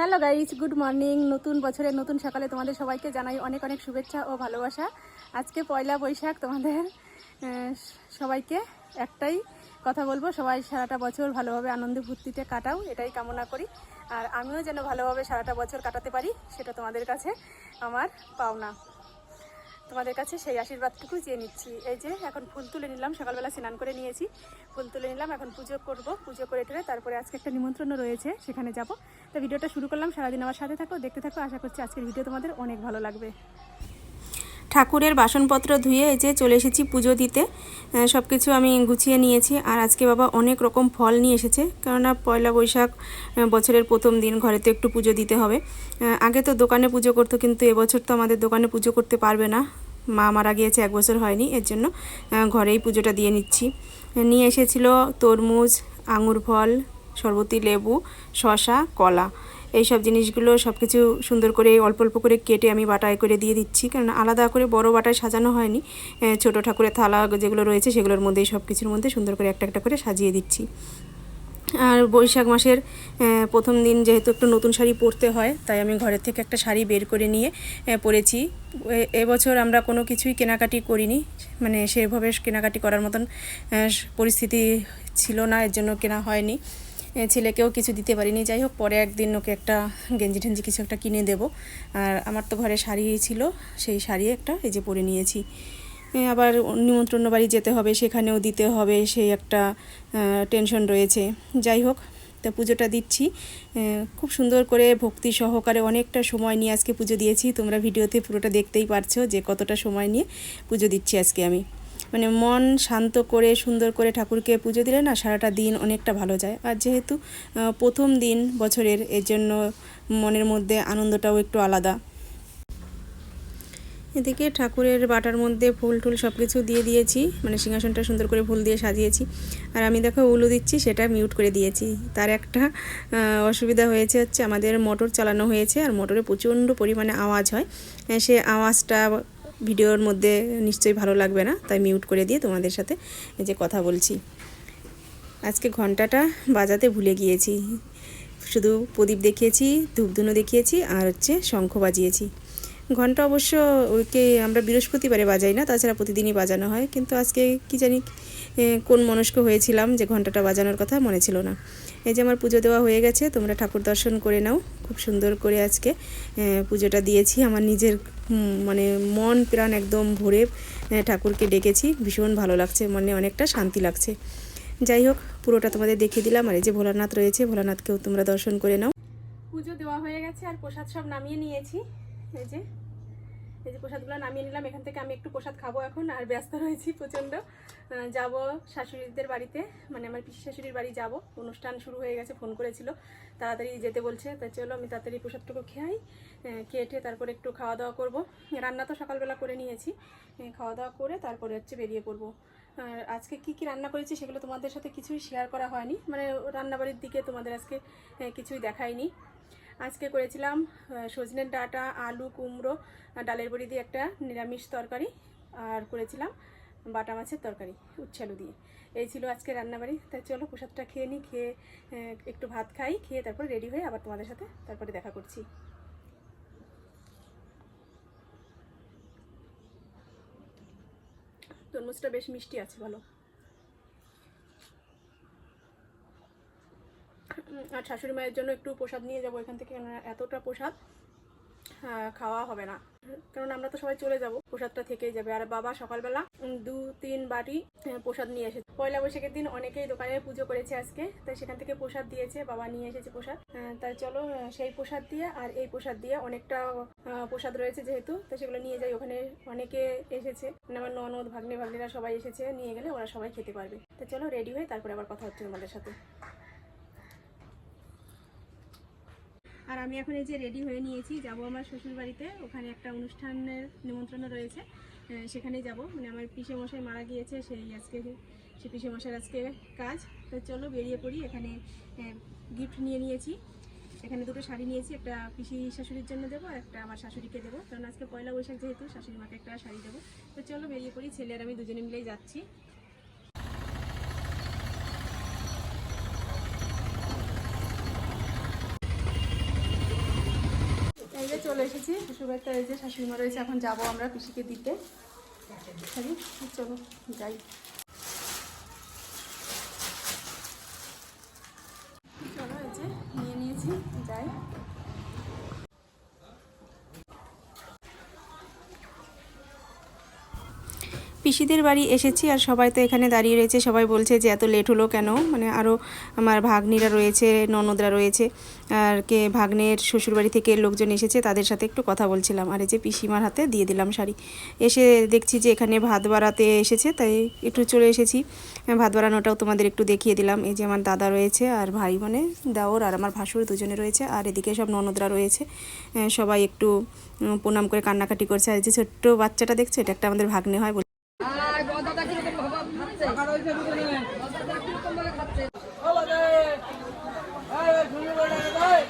Hello guys good morning. নতুন বছরের নতুন সকালে তোমাদের সবাইকে জানাই অনেক অনেক শুভেচ্ছা ও ভালোবাসা। আজকে পয়লা বৈশাখ, তোমাদের সবাইকে একটাই কথা বলব, সবাই সারাটা বছর ভালোভাবে আনন্দ ফুর্তিতে কাটাও, এটাই কামনা করি। আর আমিও যেন ভালোভাবে সারাটা বছর কাটাতে পারি, সেটা তোমাদের কাছে আমার পাওনা। তোমাদের কাছে সেই আশীর্বাদটুকু চেয়ে নিচ্ছি। এই যে এখন ফুল তুলে নিলাম, সকালবেলা স্নান করে নিয়েছি, ফুল তুলে নিলাম, এখন পুজো করব। পুজো করে টেরে তারপরে আজকে একটা নিমন্ত্রণ রয়েছে, সেখানে যাব। তো ভিডিওটা শুরু করলাম, সারাদিন আমার সাথে থাকো, দেখতে থাকো, আশা করছি আজকের ভিডিও তোমাদের অনেক ভালো লাগবে। ঠাকুরের বাসনপত্র ধুয়ে এই যে চলে এসেছি পুজো দিতে সব কিছু আমি গুছিয়ে নিয়েছি। আর আজকে বাবা অনেক রকম ফল নিয়ে এসেছে, কেননা পয়লা বৈশাখ বছরের প্রথম দিন ঘরে তো একটু পুজো দিতে হবে। আগে তো দোকানে পুজো করতো, কিন্তু এবছর তো আমাদের দোকানে পুজো করতে পারবে না। মা মারা গিয়েছে, এক বছর হয়নি, এর জন্য ঘরেই পুজোটা দিয়ে নিচ্ছি। নিয়ে এসেছিল তরমুজ, আঙুর ফল, শরবতি, লেবু শশা কলা। এই সব জিনিসগুলো সব কিছু সুন্দর করে অল্প অল্প করে কেটে আমি বাটায় করে দিয়ে দিচ্ছি। কারণ আলাদা করে বড় বাটায় সাজানো হয়নি। ছোট ঠাকুরের থালা যেগুলো রয়েছে সেগুলোর মধ্যেই সব কিছুর মধ্যে সুন্দর করে একটা একটা করে সাজিয়ে দিচ্ছি। আর বৈশাখ মাসের প্রথম দিন যেহেতু একটু নতুন শাড়ি পরতে হয়, তাই আমি ঘরের থেকে একটা শাড়ি বের করে নিয়ে পরেছি। এবছর আমরা কোনো কিছুই কেনাকাটি করিনি। মানে সেভাবে কেনাকাটি করার মতন পরিস্থিতি ছিল না, এর জন্য কেনা হয়নি। ছেলেকেও কিছু দিতে পারিনি। যাই হোক, পরে একদিন ওকে একটা গেঞ্জি টেঞ্জি কিছু একটা কিনে দেবো। আর আমার তো ঘরে শাড়ি ছিল, সেই শাড়ি একটা এই যে পরে নিয়েছি। আবার নিমন্ত্রণ বাড়ি যেতে হবে, সেখানেও দিতে হবে, সেই একটা টেনশন রয়েছে। যাই হোক, তা পুজোটা দিচ্ছি। খুব সুন্দর করে ভক্তি সহকারে অনেকটা সময় নিয়ে আজকে পুজো দিয়েছি। তোমরা ভিডিওতে পুরোটা দেখতেই পারছ যে কতটা সময় নিয়ে পুজো দিচ্ছি আজকে আমি। মানে মন শান্ত করে, সুন্দর করে ঠাকুরকে পুজো দিলে না সারাটা দিন অনেকটা ভালো যায়। আর যেহেতু প্রথম দিন বছরের, এর জন্য মনের মধ্যে আনন্দটাও একটু আলাদা। এদিকে ঠাকুরের বাটার মধ্যে ফুল টুল সব কিছু দিয়ে দিয়েছি মানে সিংহাসনটা সুন্দর করে ফুল দিয়ে সাজিয়েছি। আর আমি দেখো উলু দিচ্ছি, সেটা মিউট করে দিয়েছি। তার একটা অসুবিধা হয়েছে হচ্ছে আমাদের মোটর চালানো হয়েছে, আর মোটরে প্রচণ্ড পরিমাণে আওয়াজ হয়। সে আওয়াজটা ভিডিওর মধ্যে নিশ্চয়ই ভালো লাগবে না, তাই মিউট করে দিয়ে তোমাদের সাথে যে কথা বলছি। আজকে ঘন্টাটা বাজাতে ভুলে গিয়েছি। শুধু প্রদীপ দেখিয়েছি, ধূপধুনো দেখিয়েছি আর হচ্ছে শঙ্খ বাজিয়েছি। ঘণ্টা অবশ্য ওকে আমরা বৃহস্পতিবারে বাজাই না, তাছাড়া প্রতিদিনই বাজানো হয়। কিন্তু আজকে কি জানি কোন মনস্ক হয়েছিলাম যে ঘন্টাটা বাজানোর কথা মনে ছিল না। এই যে আমার পুজো দেওয়া হয়ে গেছে, তোমরা ঠাকুর দর্শন করে নাও। খুব সুন্দর করে আজকে পুজোটা দিয়েছি। আমার নিজের মানে মন প্রাণ একদম ভরে ঠাকুরকে ডেকেছি। ভীষণ ভালো লাগছে, মনে অনেকটা শান্তি লাগছে। যাই হোক, পুরোটা তোমাদের দেখিয়ে দিলাম। আর এই যে ভোলানাথ রয়েছে, ভোলানাথকেও তোমরা দর্শন করে নাও। পুজো দেওয়া হয়ে গেছে, আর প্রসাদ সব নামিয়ে নিয়েছি। এই যে এই যে প্রসাদগুলো নামিয়ে নিলাম, এখান থেকে আমি একটু প্রসাদ খাব এখন, আর ব্যস্ত রয়েছি প্রচণ্ড। যাব শাশুড়িদের বাড়িতে মানে আমার পিসি শাশুড়ির বাড়ি যাব। অনুষ্ঠান শুরু হয়ে গেছে, ফোন করেছিল। তাড়াতাড়ি যেতে বলছে তাই চলো আমি তাড়াতাড়ি প্রসাদটুকু খাই খেয়ে ঠেয়ে তারপরে একটু খাওয়া দাওয়া করব। রান্না তো সকালবেলা করে নিয়েছি খাওয়া দাওয়া করে তারপরে হচ্ছে বেরিয়ে পড়ব। আর আজকে কি কি রান্না করেছি সেগুলো তোমাদের সাথে কিছুই শেয়ার করা হয়নি মানে রান্নাবাড়ির দিকে তোমাদের আজকে কিছুই দেখাইনি আজকে করেছিলাম সজনের ডাঁটা, আলু, কুমড়ো ডালের বড়ি দিয়ে একটা নিরামিষ তরকারি, আর করেছিলাম বাটা মাছের তরকারি, উচ্ছে আলু দিয়ে। এই ছিল আজকে রান্নাবাড়ি। তাই চলো প্রসাদটা খেয়ে নিই খেয়ে একটু ভাত খাই, খেয়ে তারপর রেডি হয়ে আবার তোমাদের সাথে তারপরে দেখা করছি। তরমুজটা বেশ মিষ্টি আছে ভালো আর শাশুড়ি মায়ের জন্য একটু প্রসাদ নিয়ে যাব এখান থেকে এতটা প্রসাদ খাওয়া হবে না। কারণ আমরা তো সবাই চলে যাব, প্রসাদটা থেকেই যাবে। আর বাবা সকালবেলা দু, তিন বাটি প্রসাদ নিয়ে এসেছে। পয়লা বৈশাখের দিন অনেকেই দোকানে পুজো করেছে আজকে, তাই সেখান থেকে প্রসাদ দিয়েছে, বাবা নিয়ে এসেছে প্রসাদ। তাই চলো সেই প্রসাদ দিয়ে আর এই প্রসাদ দিয়ে অনেকটা প্রসাদ রয়েছে যেহেতু তো সেগুলো নিয়ে যাই। ওখানে অনেকে এসেছে মানে আমার ননদ, ভাগ্নে, ভাগ্নিরা সবাই এসেছে, নিয়ে গেলে ওরা সবাই খেতে পারবে। তো চলো রেডি হয়ে তারপরে আবার কথা হচ্ছে তোমাদের সাথে। আর আমি এখন এই যে রেডি হয়ে নিয়েছি, যাব আমার শ্বশুর বাড়িতে ওখানে একটা অনুষ্ঠানের নিমন্ত্রণ রয়েছে। সেখানে যাব। মানে আমার পিসে মশাই মারা গিয়েছে, সেই আজকে, সে পিসে মশাইয়ের আজকে কাজ। তো চলো বেরিয়ে পড়ি। এখানে গিফট নিয়ে নিয়েছি। এখানে দুটো শাড়ি নিয়েছি, একটা পিসি শাশুড়ির জন্য দেবো, আর একটা আমার শাশুড়িকে দেবো। কারণ আজকে পয়লা বৈশাখ যেহেতু, শাশুড়ি মাকে একটা শাড়ি দেবো। তো চলো বেরিয়ে পড়ি। ছেলে আর আমি দুজনে মিলেই যাচ্ছি। চলে এসেছি। শ্বশুরবাড়িতে এই যে শাশুড়িমা রয়েছে এখন যাব আমরা পিসিকে দিতে। চলো যাই চলো এই যে নিয়ে নিয়েছি যাই পিসিদের বাড়ি এসেছি আর সবাই তো এখানে দাঁড়িয়ে রয়েছে। সবাই বলছে যে, এত লেট হলো কেন? মানে আরও আমার ভাগ্নিরা রয়েছে, ননদরা রয়েছে। আর কে, ভাগ্নের শ্বশুরবাড়ি থেকে লোকজন এসেছে, তাদের সাথে একটু কথা বলছিলাম। আর এই যে পিসিমার হাতে দিয়ে দিলাম শাড়ি। এসে দেখছি যে, এখানে ভাত বাড়াতে এসেছে, তাই একটু চলে এসেছি। ভাত বাড়ানোটাও তোমাদের একটু দেখিয়ে দিলাম। এই যে আমার দাদা রয়েছে আর ভাই মানে দাওর আর আমার ভাসুর দুজনে রয়েছে। আর এদিকে সব ননদরা রয়েছে। সবাই একটু প্রণাম করে কান্নাকাটি করছে। আর যে ছোট্ট বাচ্চাটা দেখছে, এটা একটা আমাদের ভাগ্নে হয় বলে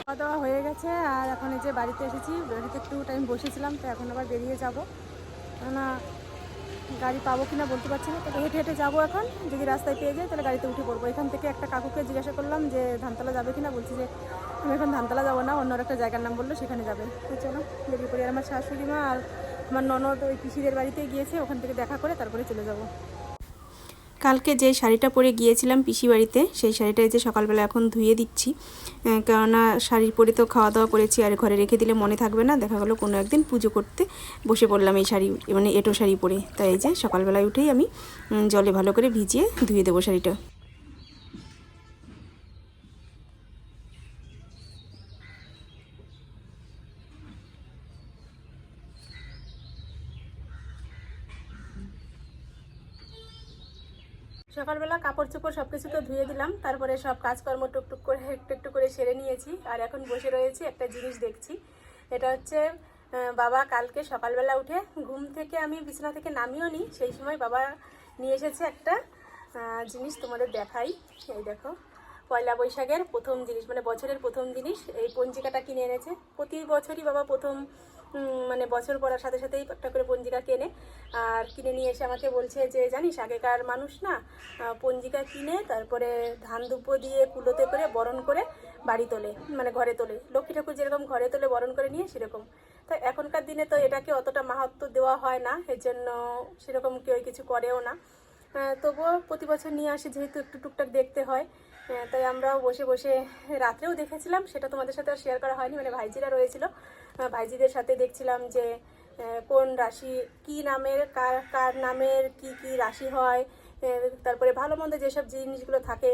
খাওয়া দাওয়া হয়ে গেছে আর এখন এই যে বাড়িতে এসেছি বাড়িতে একটু টাইম বসেছিলাম, তো এখন আবার বেরিয়ে যাব। না গাড়ি পাবো কিনা বলতে পারছি না, তবে হেঁটে হেঁটে যাব এখন। যদি রাস্তায় পেয়ে যাই, তাহলে গাড়িতে উঠে পড়ব। এখান থেকে একটা কাকুকে জিজ্ঞাসা করলাম যে, ধানতলা যাবে কিনা? বলছি যে, আমি এখন ধানতলা যাব না, অন্য একটা জায়গার নাম বলল, সেখানে যাবে। তো চলো, বেরিয়ে পড়ি। আর আমার শাশুড়ি মা আর আমার ননদ ওই পিসিদের বাড়িতে গিয়েছে, ওখান থেকে দেখা করে তারপরে চলে যাব। কালকে যে শাড়িটা পরে গিয়েছিলাম পিসি বাড়িতে, সেই শাড়িটা এই যে সকালবেলা এখন ধুয়ে দিচ্ছি। কেননা শাড়ি পরে তো খাওয়া দাওয়া করেছি, আর ঘরে রেখে দিলে মনে থাকবে না। দেখা গেলো কোনো একদিন পুজো করতে বসে পড়লাম এই শাড়ি মানে এটো শাড়ি পরে। তাই এই যে সকালবেলায় উঠেই আমি জলে ভালো করে ভিজিয়ে ধুয়ে দেবো শাড়িটা। চোপড় সব কিছু তো ধুয়ে দিলাম। তারপরে সব কাজকর্ম টুকটুক করে একটু একটু করে সেরে নিয়েছি। আর এখন বসে রয়েছি, একটা জিনিস দেখছি। এটা হচ্ছে বাবা কালকে সকালবেলা উঠে ঘুম থেকে আমি বিছানা থেকে নামিও নি, সেই সময় বাবা নিয়ে এসেছে একটা জিনিস তোমাদের দেখাই। এই দেখো, পয়লা বৈশাখের প্রথম জিনিস মানে বছরের প্রথম জিনিস, এই পঞ্জিকাটা কিনে এনেছে। প্রতি বছরই বাবা প্রথম মানে বছর পড়ার সাথে সাথেই একটা করে পঞ্জিকা কেনে। আর কিনে নিয়ে এসে আমাকে বলছে যে, জানিস, আগেকার মানুষ না পঞ্জিকা কিনে, তারপরে ধান দুব্বো দিয়ে কুলোতে করে বরণ করে বাড়ি তোলে মানে ঘরে তোলে। লক্ষ্মী ঠাকুর যেরকম ঘরে তোলে, বরণ করে নিয়ে সেরকম। তো এখনকার দিনে তো এটাকে অতটা মাহাত্ম দেওয়া হয় না এর জন্য সেরকম কেউ কিছু করেও না। তবুও প্রতি বছর নিয়ে আসে, যেহেতু একটু টুকটাক দেখতে হয়। তাই আমরাও বসে বসে রাত্রেও দেখেছিলাম, সেটা তোমাদের সাথে আর শেয়ার করা হয়নি মানে ভাইজিরা রয়েছিল। ভাইজিদের সাথে দেখছিলাম যে কোন রাশি কি নামের, কার কার নামের কি কি রাশি হয় তারপরে ভালো মন্দ যেসব জিনিসগুলো থাকে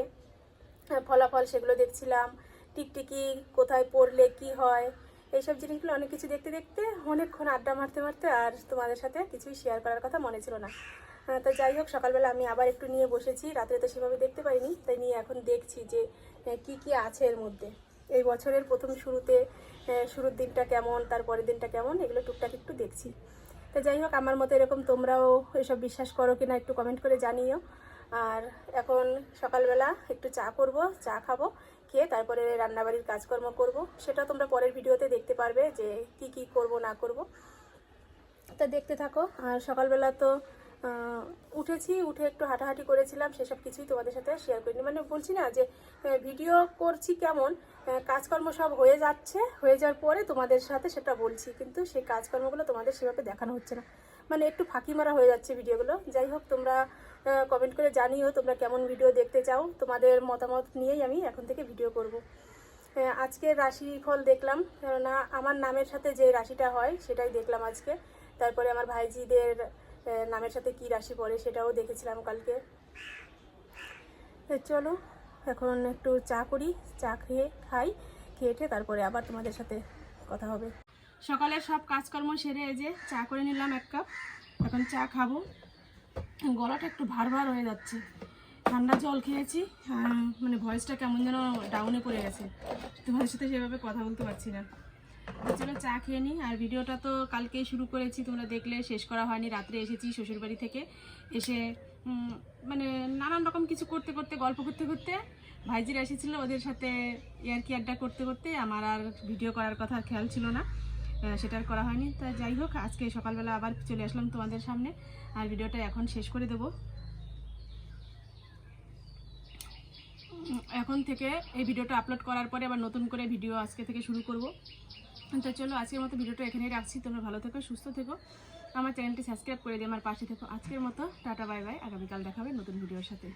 ফলাফল সেগুলো দেখছিলাম, টিকটিকি কোথায় পড়লে কি হয়, এইসব জিনিসগুলো অনেক কিছু দেখতে দেখতে অনেকক্ষণ আড্ডা মারতে মারতে আর তোমাদের সাথে কিছুই শেয়ার করার কথা মনে ছিল না। তো যাই হোক, সকালবেলা আমি আবার একটু নিয়ে বসেছি, রাত্রে তো সেভাবে দেখতে পারিনি, তাই নিয়ে এখন দেখছি যে কি কি আছে এর মধ্যে। এই বছরের প্রথম শুরুতে শুরুর দিনটা কেমন, তারপরের দিনটা কেমন, এগুলো টুকটাক একটু দেখছি। তো যাই হোক, আমার মতো এরকম তোমরাও এসব বিশ্বাস করো কি না একটু কমেন্ট করে জানিও। আর এখন সকালবেলা একটু চা করব, চা খাব, খেয়ে তারপরে রান্নাবাড়ির কাজকর্ম করব। সেটা তোমরা পরের ভিডিওতে দেখতে পারবে যে কি কি করব, না করব। তা দেখতে থাকো, আর সকালবেলা তো উঠেছি উঠে একটু হাঁটাহাঁটি করেছিলাম সেসব কিছুই তোমাদের সাথে শেয়ার করিনি। মানে বলছি না যে ভিডিও করছি কেমন কাজকর্ম সব হয়ে যাচ্ছে হয়ে যাওয়ার পরে তোমাদের সাথে সেটা বলছি কিন্তু সেই কাজকর্মগুলো তোমাদের সেভাবে দেখানো হচ্ছে না। মানে একটু ফাঁকি মারা হয়ে যাচ্ছে ভিডিওগুলো যাই হোক তোমরা কমেন্ট করে জানিও তোমরা কেমন ভিডিও দেখতে চাও। তোমাদের মতামত নিয়েই আমি এখন থেকে ভিডিও করব। আহ, আজকের রাশিফল দেখলাম কেননা আমার নামের সাথে যে রাশিটা হয় সেটাই দেখলাম আজকে। তারপরে আমার ভাইজিদের নামের সাথে কি রাশি পড়ে সেটাও দেখেছিলাম কালকে। চলো, এখন একটু চা করি, চা খেয়ে খাই, খেয়ে তারপরে আবার তোমাদের সাথে কথা হবে। সকালে সব কাজকর্ম সেরে এই যে চা করে নিলাম এক কাপ, এখন চা খাব। গলাটা একটু ভার ভার হয়ে যাচ্ছে। ঠান্ডা জল খেয়েছি মানে ভয়েসটা কেমন যেন ডাউনে পড়ে গেছে। তোমাদের সাথে সেভাবে কথা বলতে পারছি না। চলো চা খেয়ে নিই। আর ভিডিওটা তো কালকেই শুরু করেছি তোমরা দেখলে শেষ করা হয়নি রাত্রে এসেছি শ্বশুরবাড়ি থেকে। এসে মানে নানান রকম কিছু করতে করতে গল্প করতে করতে ভাইজিরা এসেছিল ওদের সাথে ইয়ারকি আড্ডা করতে করতে। আমার আর ভিডিও করার কথা খেয়াল ছিল না আহ, সেটা আর করা হয়নি। তা যাই হোক আজকে সকালবেলা আবার চলে আসলাম তোমাদের সামনে। আর ভিডিওটা এখন শেষ করে দেবো। এখন থেকে এই ভিডিওটা আপলোড করার পরে আবার নতুন করে ভিডিও আজকে থেকে শুরু করব। তো চলো, আজকের মতো ভিডিওটা এখানেই রাখছি। তোমরা ভালো থেকো, সুস্থ থেকো। আমার চ্যানেলটি সাবস্ক্রাইব করে দিও আমার পাশে থেকো। আজকের মতো, টাটা, বাই বাই। আগামীকাল দেখাবে নতুন ভিডিওর সাথে।